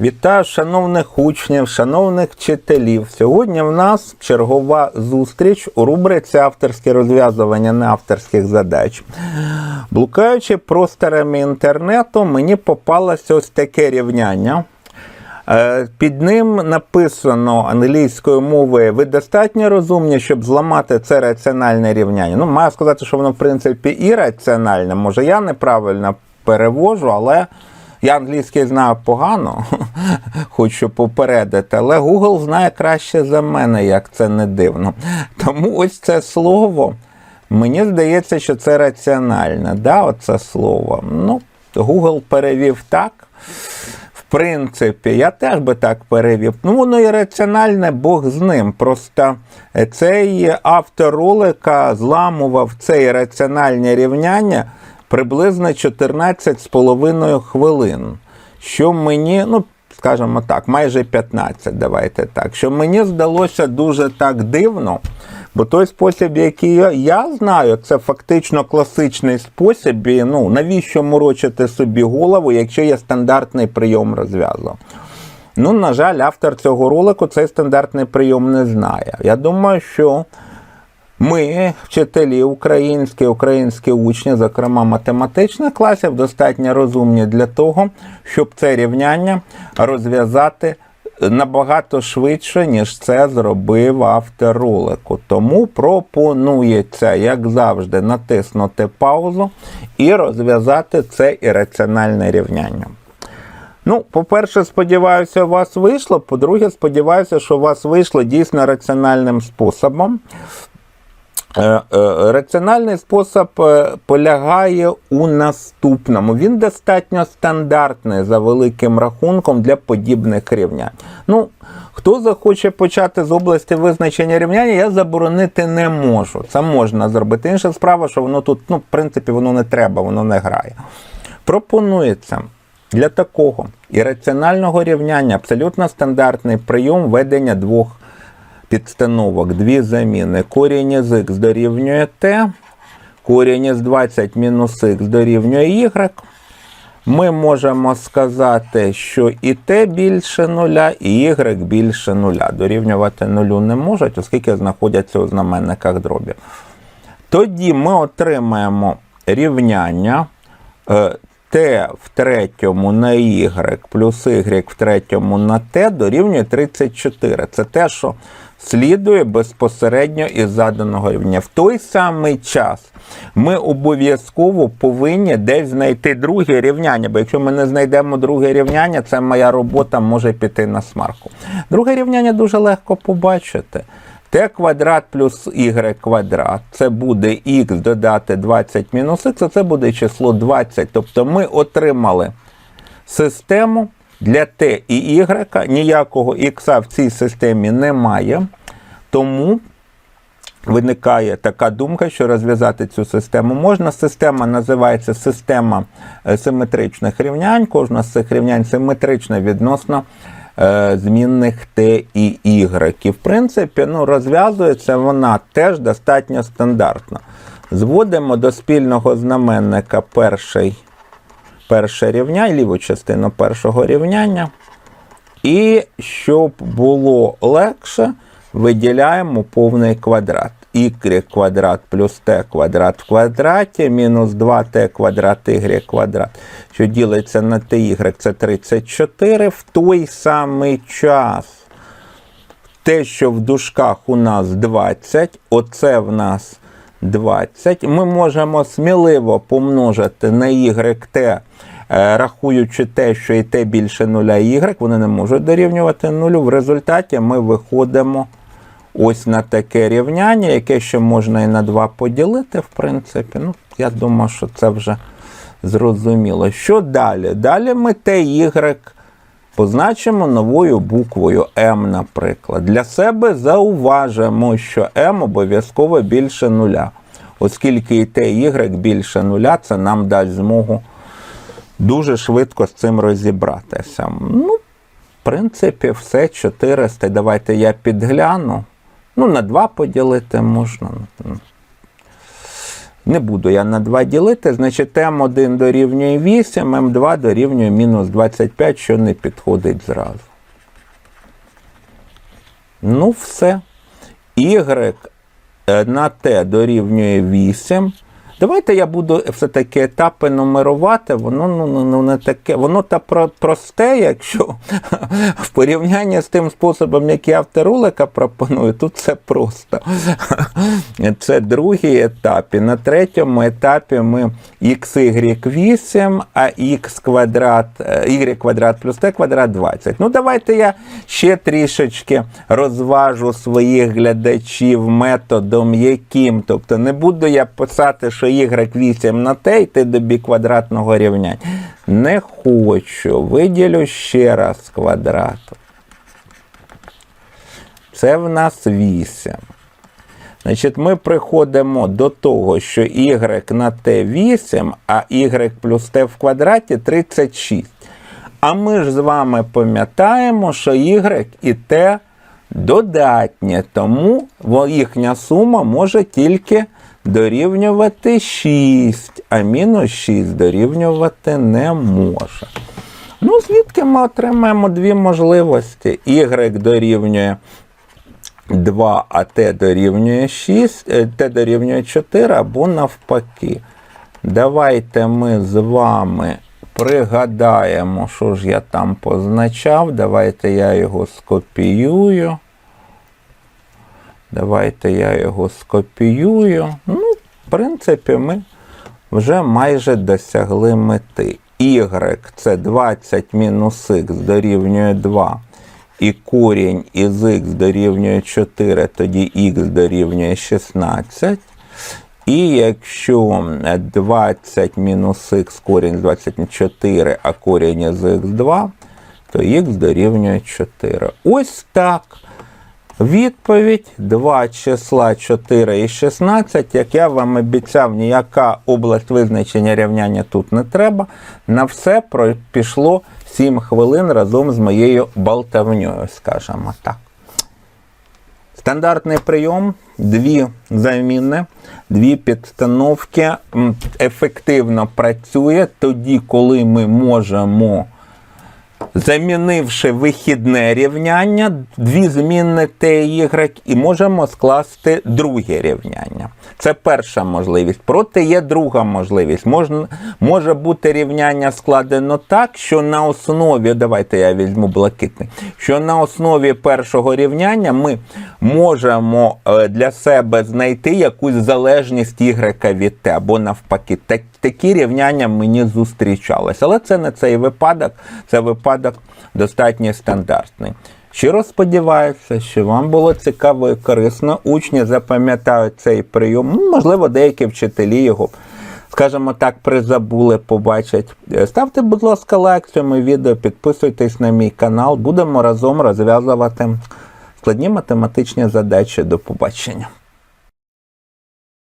Вітаю шановних учнів, шановних вчителів. Сьогодні в нас чергова зустріч у рубриці авторське розв'язування неавторських задач. Блукаючи просторами інтернету, мені попалося ось таке рівняння. Е, Під ним написано англійською мовою ви достатньо розумні, щоб зламати це раціональне рівняння. Ну, маю сказати, що воно, в принципі, і раціональне. Може, я неправильно перевожу, але я англійський знаю погано, хочу попередити, але Google знає краще за мене, як це не дивно. Тому ось це слово. Мені здається, що це раціональне. Да, оце слово. Ну, Google перевів так. В принципі, я теж би так перевів. Ну, воно і раціональне, Бог з ним. Просто цей автор ролика зламував це раціональне рівняння приблизно 14,5 хвилин. Що мені, ну, скажімо так, майже 15, давайте так. Що мені здалося дуже так дивно. Бо той спосіб, який я, я знаю, це фактично класичний спосіб. І, ну, навіщо морочити собі голову, якщо є стандартний прийом розв'язу? Ну, на жаль, автор цього ролику цей стандартний прийом не знає. Я думаю, що ми, вчителі українські, українські учні, зокрема математичних класів, достатньо розумні для того, щоб це рівняння розв'язати набагато швидше, ніж це зробив автор ролику. Тому пропонується, як завжди, натиснути паузу і розв'язати це ірраціональне рівняння. Ну, по-перше, сподіваюся, у вас вийшло. По-друге, сподіваюся, що у вас вийшло дійсно раціональним способом. Е, е, Раціональний спосіб е, полягає у наступному. Він достатньо стандартний за великим рахунком для подібних рівнянь. Ну, хто захоче почати з області визначення рівняння, я заборонити не можу. Це можна зробити. Інша справа, що воно тут, ну, в принципі, воно не треба, воно не грає. Пропонується для такого ірраціонального рівняння абсолютно стандартний прийом ведення двох підстановок, дві заміни. Корінь із х дорівнює t, корінь із 20 мінус х дорівнює y. Ми можемо сказати, що і t більше нуля, і y більше нуля. Дорівнювати нулю не можуть, оскільки знаходяться у знаменниках дробів. Тоді ми отримаємо рівняння е, t в третьому на y плюс y в третьому на t дорівнює 34. Це те, що слідує безпосередньо із заданого рівня. В той самий час ми обов'язково повинні десь знайти друге рівняння, бо якщо ми не знайдемо друге рівняння, це моя робота може піти на смарку. Друге рівняння дуже легко побачити. t квадрат плюс y квадрат, це буде х додати 20 мінус х, це буде число 20. Тобто ми отримали систему для t і y, ніякого х в цій системі немає. Тому виникає така думка, що розв'язати цю систему можна. Система називається система е, симетричних рівнянь. Кожна з цих рівнянь симетрична відносно е, змінних t і y. В принципі, ну, розв'язується вона теж достатньо стандартно. Зводимо до спільного знаменника перший, перше рівняння, ліву частину першого рівняння. І щоб було легше, виділяємо повний квадрат. y квадрат плюс t квадрат в квадраті мінус 2t квадрат y квадрат, що ділиться на ty, це 34. В той самий час те, що в дужках у нас 20, оце в нас 20. Ми можемо сміливо помножити на YT, е, рахуючи те, що і t більше нуля, і y, вони не можуть дорівнювати нулю. В результаті ми виходимо ось на таке рівняння, яке ще можна і на 2 поділити, в принципі. Ну, я думаю, що це вже зрозуміло. Що далі? Далі ми t, y позначимо новою буквою М, наприклад. Для себе зауважимо, що М обов'язково більше нуля. Оскільки і і y більше нуля, це нам дасть змогу дуже швидко з цим розібратися. Ну, в принципі, все 400. Давайте я підгляну. Ну, на 2 поділити можна. Не буду я на 2 ділити, значить М1 дорівнює 8, М2 дорівнює мінус 25, що не підходить зразу. Ну, все. Y е, на Т дорівнює 8. Давайте я буду все-таки етапи нумерувати. Воно ну, ну, ну, не таке, воно та про, просте, якщо в порівнянні з тим способом, який автор ролика пропонує, тут це просто. Це другий етап. І на третьому етапі ми xy8, а x квадрат, е, y квадрат плюс t квадрат 20. Ну, давайте я ще трішечки розважу своїх глядачів методом яким. Тобто не буду я писати, що y8 на t йти до бі квадратного рівняння. Не хочу. Виділю ще раз з квадрату. Це в нас 8. Значить, ми приходимо до того, що y на t 8, а y плюс t в квадраті 36. А ми ж з вами пам'ятаємо, що y і t додатні, тому їхня сума може тільки дорівнювати 6, а мінус 6 дорівнювати не може. Ну, звідки ми отримаємо дві можливості. Y дорівнює 2, а t дорівнює 6, е, t дорівнює 4 або навпаки. Давайте ми з вами пригадаємо, що ж я там позначав. Давайте я його скопіюю. Давайте я його скопіюю. Ну, в принципі, ми вже майже досягли мети. Y це 20 мінус х дорівнює 2. І корінь із х дорівнює 4, тоді х дорівнює 16. І якщо 20 мінус х корінь з 24, а корінь із х 2, то х дорівнює 4. Ось так. Відповідь 2 числа 4 і 16. Як я вам обіцяв, ніяка область визначення рівняння тут не треба. На все пішло 7 хвилин разом з моєю болтавньою, скажімо так. Стандартний прийом, дві заміни, дві підстановки ефективно працює тоді, коли ми можемо, замінивши вихідне рівняння, дві змінни T і Y, і можемо скласти друге рівняння. Це перша можливість. Проте є друга можливість. Можна, може бути рівняння складено так, що на основі, давайте я візьму блакитний, що на основі першого рівняння ми можемо е, для себе знайти якусь залежність Y від T, або навпаки. Так, такі рівняння мені зустрічались. Але це не цей випадок, це випадок достатньо стандартний. Щиро сподіваюся, що вам було цікаво і корисно. Учні запам'ятають цей прийом. Ну, можливо, деякі вчителі його, скажімо так, призабули, побачать. Е, Ставте, будь ласка, лайк цьому відео, підписуйтесь на мій канал. Будемо разом розв'язувати складні математичні задачі. До побачення.